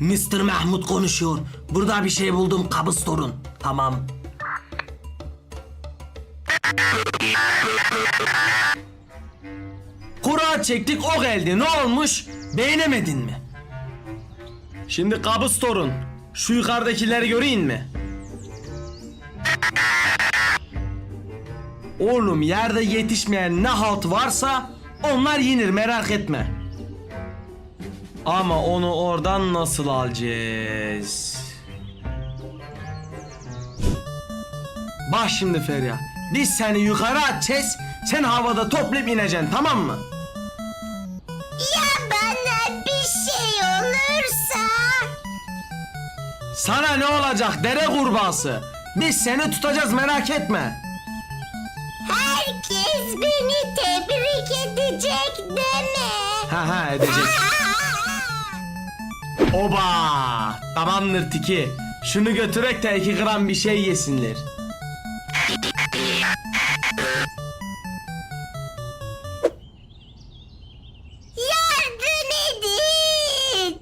Mr. Mahmut konuşuyor. Burada bir şey buldum kabız torun. Tamam. Kura çektik o geldi. Ne olmuş? Beğenemedin mi? Şimdi kabız torun. Şu yukarıdakileri göreyim mi? Oğlum yerde yetişmeyen ne halt varsa onlar yenir merak etme. Ama onu oradan nasıl alacağız? Bak şimdi Feriha. Biz seni yukarı atacağız. Sen havada toplayıp ineceksin tamam mı? Ya bana bir şey olursa? Sana ne olacak dere kurbağası? Biz seni tutacağız merak etme. Herkes beni tebrik edecek deme. Ha ha edecek. Oba! Tamamdır Tiki. Şunu götürek de iki gram bir şey yesinler. Yardım edin.